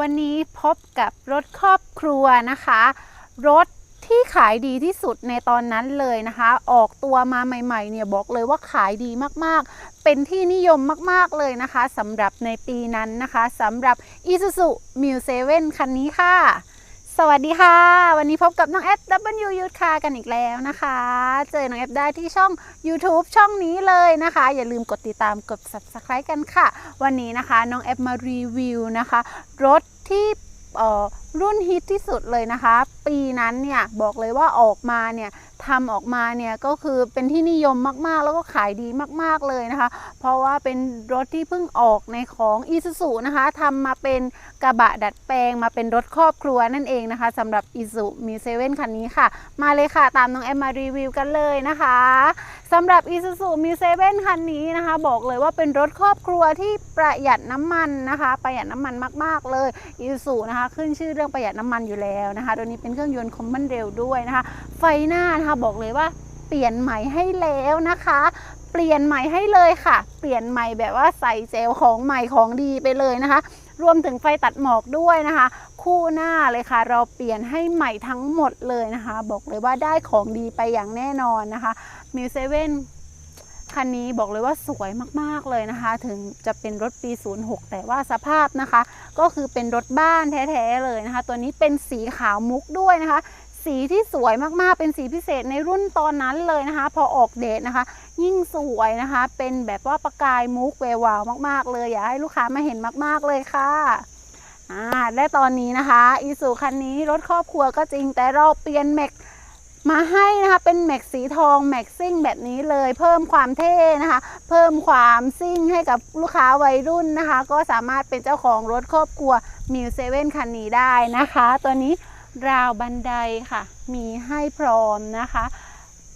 วันนี้พบกับรถครอบครัวนะคะ รถที่ขายดีที่สุดในตอนนั้นเลยนะคะ ออกตัวมาใหม่ๆเนี่ยบอกเลยว่าขายดีมากๆ เป็นที่นิยมมากๆเลยนะคะสำหรับในปีนั้นนะคะสำหรับ Isuzu m u 7 คันนี้ค่ะ สวัสดีค่ะ วันนี้พบกับน้องแอด W ยูทคากันอีกแล้วนะคะ เจอน้องแอดได้ที่ช่อง YouTube ช่องนี้เลยนะคะ อย่าลืมกดติดตามกด Subscribe กันค่ะ วันนี้นะคะน้องแอดมารีวิวนะคะ รถ ที่รุ่นฮิตที่สุดเลยนะคะ ปีนั้นเนี่ยบอกเลยว่าออกมาเนี่ยทำออกมาเนี่ยก็คือเป็นที่นิยมมากๆ แล้วก็ขายดีมากๆเลยนะคะ เพราะว่าเป็นรถที่เพิ่งออกในของ i s u z u นะคะทำมาเป็นกระบะดัดแปลงมาเป็นรถครอบครัวนั่นเองนะคะสำหรับ i s u m i 7คันนี้ค่ะ มาเลยค่ะ ตามน้องแอมมารีวิวกันเลยนะคะ สำหรับ i s u z u m i 7คันนี้นะคะ บอกเลยว่าเป็นรถครอบครัวที่ประหยัดน้ำมันนะคะ ประหยัดน้ำมันมาก ๆ เลย i s u นะคะ ขึ้นชื่อเรื่องประหยัดน้ำมันอยู่แล้วนะคะตัวนี้เป็นเครื่องยนต์คอมมอนเร็วด้วยนะคะ ไฟหน้านะคะบอกเลยว่าเปลี่ยนใหม่ให้แล้วนะคะ เปลี่ยนใหม่ให้เลยค่ะ เปลี่ยนใหม่แบบว่าใส่เจลของใหม่ของดีไปเลยนะคะ รวมถึงไฟตัดหมอกด้วยนะคะ คู่หน้าเลยค่ะ เราเปลี่ยนให้ใหม่ทั้งหมดเลยนะคะ บอกเลยว่าได้ของดีไปอย่างแน่นอนนะคะมิวเซเว่นคันนี้บอกเลยว่าสวยมากๆเลยนะคะ ถึงจะเป็นรถปี 06 แต่ว่าสภาพนะคะ ก็คือเป็นรถบ้านแท้ๆเลยนะคะ ตัวนี้เป็นสีขาวมุกด้วยนะคะ สีที่สวยมากๆ เป็นสีพิเศษในรุ่นตอนนั้นเลยนะคะ พอออกเดทนะคะ ยิ่งสวยนะคะ เป็นแบบว่าประกายมุกแวววาวมากๆ เลยอยากให้ลูกค้ามาเห็นมากๆเลยค่ะอ่าและตอนนี้นะคะอีซูคันนี้รถครอบครัวก็จริงแต่เราเปลี่ยนแม็กมาให้นะคะเป็นแม็กสีทองแม็กซิ่งแบบนี้เลยเพิ่มความเท่นะคะ เพิ่มความซิ่งให้กับลูกค้าวัยรุ่นนะคะ ก็สามารถเป็นเจ้าของรถครอบครัวมิวเซเว่นคันนี้ได้นะคะ ตัวนี้ ราวบันไดค่ะ มีให้พร้อมนะคะ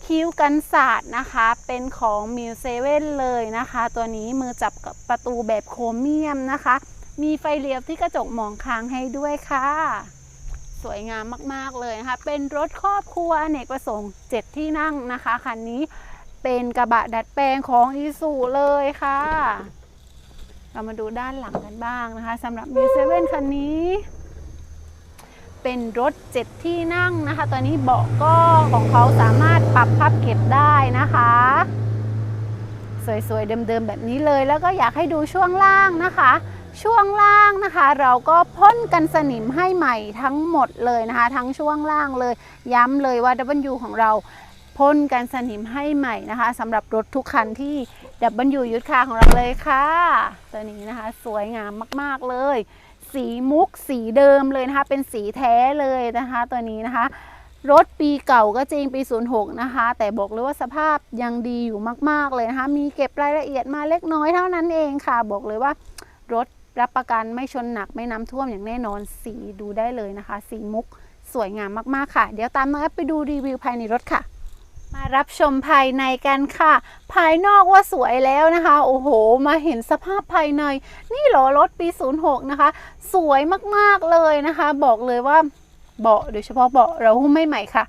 คิ้วกันศาสตร์นะคะ เป็นของมิวเซเว่นเลยนะคะ ตัวนี้มือจับกับประตูแบบโครเมียมนะคะ มีไฟเลี้ยวที่กระจกมองค้างให้ด้วยค่ะ สวยงามมากๆเลยนะคะ เป็นรถครอบครัวอเนกประสงค์ 7 ที่นั่งนะคะคันนี้เป็นกระบะดัดแปลงของอีซูเลยค่ะ เรามาดูด้านหลังกันบ้างนะคะสำหรับมิวเซเว่นคันนี้ เป็นรถ 7 ที่นั่งนะคะ ตอนนี้เบาะก็ของเขาสามารถปรับพับเก็บได้นะคะ สวยๆ เดิมๆ แบบนี้เลย แล้วก็อยากให้ดูช่วงล่างนะคะ ช่วงล่างนะคะ เราก็พ่นกันสนิมให้ใหม่ทั้งหมดเลยนะคะ ทั้งช่วงล่างเลย ย้ำเลยว่า W ของเราพ่นกันสนิมให้ใหม่นะคะสำหรับรถทุกคันที่ W ยุทธคาของเราเลยค่ะ ตัวนี้นะคะ สวยงามมาก ๆ เลย สีมุกสีเดิมเลยนะคะ เป็นสีแท้เลยนะคะ ตัวนี้นะคะ รถปีเก่าก็จริงปี 06 นะคะ แต่บอกเลยว่าสภาพยังดีอยู่มาก ๆ เลยนะคะ มีเก็บรายละเอียดมาเล็กน้อยเท่านั้นเองค่ะ บอกเลยว่ารถรับประกันไม่ชนหนักไม่น้ำท่วมอย่างแน่นอนสีดูได้เลยนะคะ สีมุกสวยงามมาก ๆ ค่ะ เดี๋ยวตามน้องแอปไปดูรีวิวภายในรถค่ะ มารับชมภายในกันค่ะ ภายนอกว่าสวยแล้วนะคะ โอ้โห มาเห็นสภาพภายใน นี่หรอรถปี 06 นะคะ สวยมากๆเลยนะคะ บอกเลยว่าเบาะโดยเฉพาะเบาะเราหุ้มไม่ใหม่ค่ะ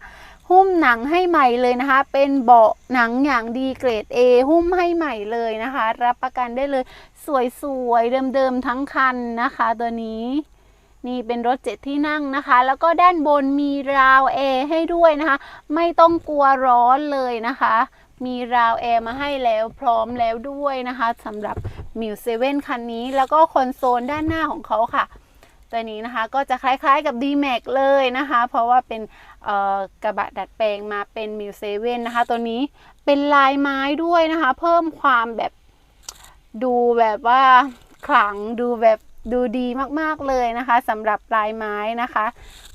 หุ้มหนังให้ใหม่เลยนะคะ เป็นเบาะหนังอย่างดีเกรด A หุ้มให้ใหม่เลยนะคะ รับประกันได้เลย สวยๆเดิมๆทั้งคันนะคะ ตัวนี้ นี่เป็นรถเจ็ดที่นั่งนะคะ แล้วก็ด้านบนมีราวแอร์ให้ด้วยนะคะ ไม่ต้องกลัวร้อนเลยนะคะ มีราวแอร์มาให้แล้วพร้อมแล้วด้วยนะคะสำหรับมิวเซเว่นคันนี้ แล้วก็คอนโซลด้านหน้าของเขาค่ะ ตัวนี้นะคะก็จะคล้ายๆกับ D-Max เลยนะคะ เพราะว่าเป็นกระบะดัดแปลงมาเป็นมิวเซเว่นนะคะ ตัวนี้เป็นลายไม้ด้วยนะคะ เพิ่มความแบบดูแบบว่าขลังดูแบบ ดูดีมากๆเลยนะคะสำหรับลายไม้นะคะ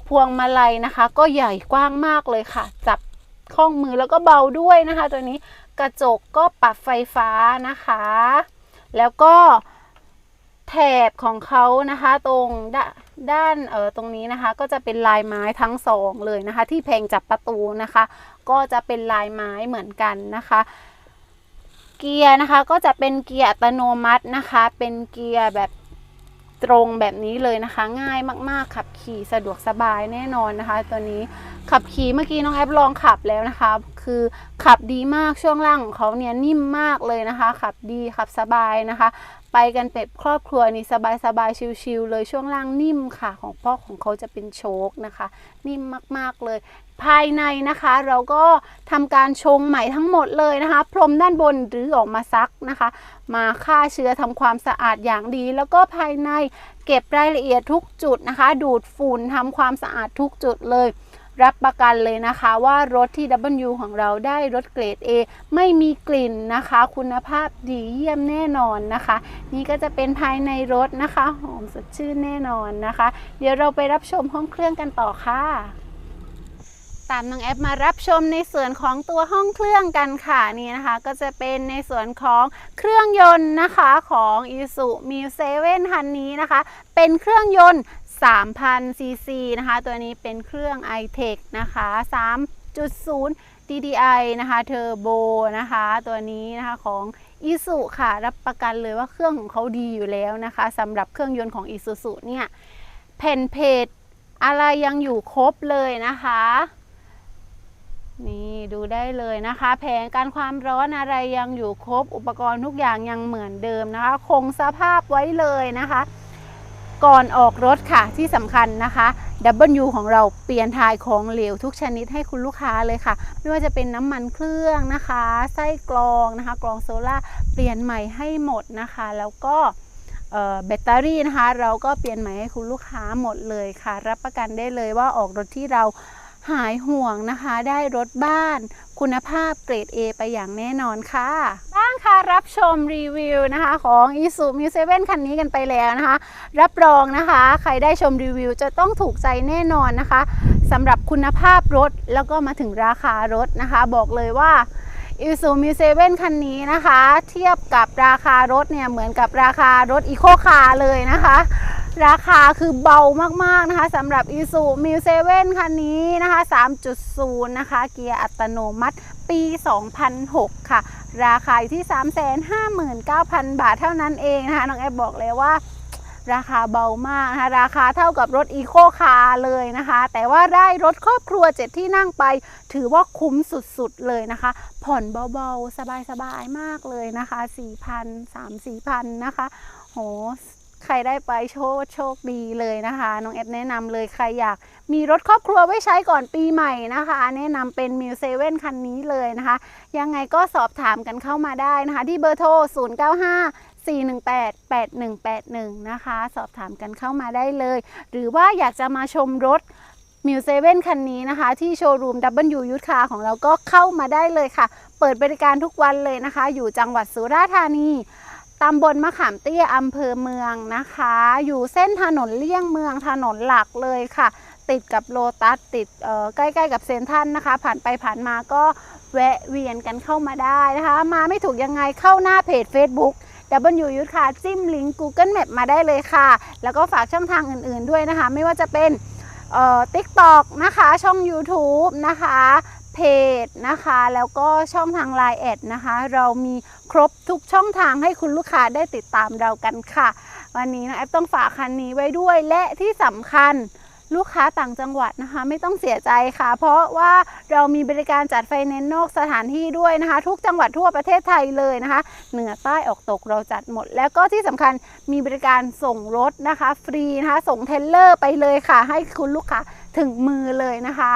พวงมาลัยนะคะ ก็ใหญ่กว้างมากเลยค่ะ จับคล่องมือแล้วก็เบาด้วยนะคะ ตัวนี้กระจกก็ปรับไฟฟ้านะคะ แล้วก็แถบของเขานะคะตรงด้านด้านเออตรงนี้นะคะ ก็จะเป็นลายไม้ทั้งสองเลยนะคะ ที่แผงจับประตูนะคะ ก็จะเป็นลายไม้เหมือนกันนะคะเกียร์นะคะก็จะเป็นเกียร์อัตโนมัตินะคะ เป็นเกียร์แบบ ตรงแบบนี้เลยนะคะ ง่ายมากๆ ขับขี่สะดวกสบายแน่นอนนะคะ ตัวนี้ขับขี่เมื่อกี้น้องแอปลองขับแล้วนะคะ คือขับดีมากช่วงล่างของเขาเนี่ยนิ่มมากเลยนะคะ ขับดีขับสบายนะคะ ไปกันเป็นครอบครัวนี่สบายสบายๆชิลๆเลยช่วงล่างนิ่มค่ะ ของพ่อของเขาจะเป็นโชคนะคะ นิ่มมากๆเลย ภายในนะคะ เราก็ทำการชงใหม่ทั้งหมดเลยนะคะ พรมด้านบนหรือออกมาซักนะคะ มาฆ่าเชื้อทำความสะอาดอย่างดี แล้วก็ภายในเก็บรายละเอียดทุกจุดนะคะ ดูดฝุ่นทำความสะอาดทุกจุดเลยรับประกันเลยนะคะว่ารถที่ W ของเราได้รถเกรด A ไม่มีกลิ่นนะคะ คุณภาพดีเยี่ยมแน่นอนนะคะ นี่ก็จะเป็นภายในรถนะคะหอมสดชื่นแน่นอนนะคะ เดี๋ยวเราไปรับชมห้องเครื่องกันต่อค่ะ ตามน้องแอปมารับชมในส่วนของตัวห้องเครื่องกันค่ะนี่นะคะก็จะเป็นในส่วนของเครื่องยนต์นะคะของ i s u m i 7คันนี้นะคะ เป็นเครื่องยนต์ 3,000 ซีซีนะคะ ตัวนี้เป็นเครื่อง i-Tech นะคะ 3.0 DDI นะคะเทอร์โบนะคะ ตัวนี้นะคะของ i s u ค่ะ รับประกันเลยว่าเครื่องของเขาดีอยู่แล้วนะคะสำหรับเครื่องยนต์ของ i s u z u เนี่ยแผ่นเพจอะไรยังอยู่ครบเลยนะคะ นี่ดูได้เลยนะคะ แผงการความร้อนอะไรยังอยู่ครบอุปกรณ์ทุกอย่างยังเหมือนเดิมนะคะ คงสภาพไว้เลยนะคะ ก่อนออกรถค่ะที่สำคัญนะคะ W ของเราเปลี่ยนทายของเหลวทุกชนิดให้คุณลูกค้าเลยค่ะ ไม่ว่าจะเป็นน้ำมันเครื่องนะคะ ไส้กรองนะคะกรองโซล่าเปลี่ยนใหม่ให้หมดนะคะ แล้วก็แบตเตอรี่นะคะ เราก็เปลี่ยนใหม่ให้คุณลูกค้าหมดเลยค่ะ รับประกันได้เลยว่าออกรถที่เรา หายห่วงนะคะ ได้รถบ้าน คุณภาพเกรด A ไปอย่างแน่นอนค่ะ บ้างค่ะรับชมรีวิวนะคะของ i s u m u 7คันนี้กันไปแล้วนะคะ รับรองนะคะ ใครได้ชมรีวิวจะต้องถูกใจแน่นอนนะคะสำหรับคุณภาพรถแล้วก็มาถึงราคารถนะคะ บอกเลยว่า i s u m u 7คันนี้นะคะ เทียบกับราคารถเนี่ย เหมือนกับราคารถอีโคคาร์เลยนะคะ ราคาคือเบามากๆนะคะสำหรับ i s u m u 7คันนี้นะคะ 3.0 นะคะ เกียร์อัตโนมัติปี 2006 ค่ะ ราคาอยู่ที่ 359,000 บาทเท่านั้นเองนะคะ น้องแอบบอกเลยว่าราคาเบามากนะคะราคาเท่ากับรถอีโคคาร์เลยนะคะ แต่ว่าได้รถครอบครัว7ที่นั่งไป ถือว่าคุ้มสุดๆเลยนะคะ ผ่อนเบาๆ สบายๆ มากเลยนะคะ 4,000 3-4,000 นะคะ โห ใครได้ไปโชคโชคดีเลยนะคะ น้องแอปแนะนำเลยใครอยากมีรถครอบครัวไว้ใช้ก่อนปีใหม่นะคะ แนะนำเป็นมิวเซเว่นคันนี้เลยนะคะ ยังไงก็สอบถามกันเข้ามาได้นะคะ ที่เบอร์โทร 095 418 8181 นะคะ สอบถามกันเข้ามาได้เลย หรือว่าอยากจะมาชมรถมิวเซเว่นคันนี้นะคะ ที่โชว์รูม W ยุทธคาของเราก็เข้ามาได้เลยค่ะ เปิดบริการทุกวันเลยนะคะ อยู่จังหวัดสุราษฎร์ธานี ตำบลมะขามเตี้ยอำเภอเมืองนะคะ อยู่เส้นถนนเลี่ยงเมืองถนนหลักเลยค่ะ ติดกับโลตัสติดเออใกล้ๆกับเซนทรันนะคะ ผ่านไปผ่านมาก็แวะเวียนกันเข้ามาได้นะคะ มาไม่ถูกยังไงเข้าหน้าเพจ Facebook W ยุทธค่ะ จิ้มลิงก์ Google Map มาได้เลยค่ะ แล้วก็ฝากช่องทางอื่นๆด้วยนะคะ ไม่ว่าจะเป็นเอ่อ TikTok นะคะ ช่อง YouTube นะคะ เพจนะคะ แล้วก็ช่องทาง Line แอดนะคะ เรามีครบทุกช่องทางให้คุณลูกค้าได้ติดตามเรากันค่ะ วันนี้น้องแอปต้องฝากคันนี้ไว้ด้วยและที่สำคัญลูกค้าต่างจังหวัดนะคะ ไม่ต้องเสียใจค่ะ เพราะว่าเรามีบริการจัดไฟแนนซ์นอกสถานที่ด้วยนะคะ ทุกจังหวัดทั่วประเทศไทยเลยนะคะ เหนือใต้ออกตกเราจัดหมด แล้วก็ที่สำคัญมีบริการส่งรถนะคะ ฟรีนะคะ ส่งเทเลอร์ไปเลยค่ะ ให้คุณลูกค้าถึงมือเลยนะคะ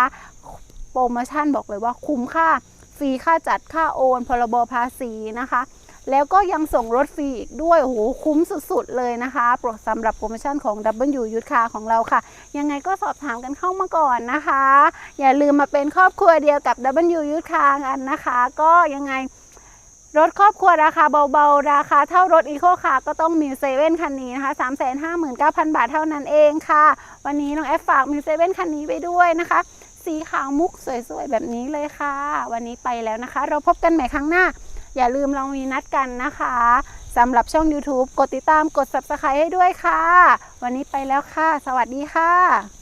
ปรโมชั่นบอกเลยว่าคุ้มค่าฟรีค่าจัดค่าโอนพรบภาษีนะคะ แล้วก็ยังส่งรถฟรีอีกด้วยโหคุ้มสุดๆเลยนะคะโปรสำหรับโปรโมชั่นของ W ยุทธคาของเราค่ะ ยังไงก็สอบถามกันเข้ามาก่อนนะคะ อย่าลืมมาเป็นครอบครัวเดียวกับ W ยุทธคากันนะคะ ก็ยังไงรถครอบครัวราคาเบาๆ ราคาเท่ารถอีโคคาร์ก็ต้องมิวเซเว่นคันนี้นะคะ 359,000 บาทเท่านั้นเองค่ะ วันนี้น้องแอฟฝากมิวเซเว่นคันนี้ไปด้วยนะคะ สีขาวมุกสวยๆแบบนี้เลยค่ะ วันนี้ไปแล้วนะคะ เราพบกันใหม่ครั้งหน้า อย่าลืมเรามีนัดกันนะคะสำหรับช่อง YouTube กดติดตามกด Subscribe ให้ด้วยค่ะ วันนี้ไปแล้วค่ะ สวัสดีค่ะ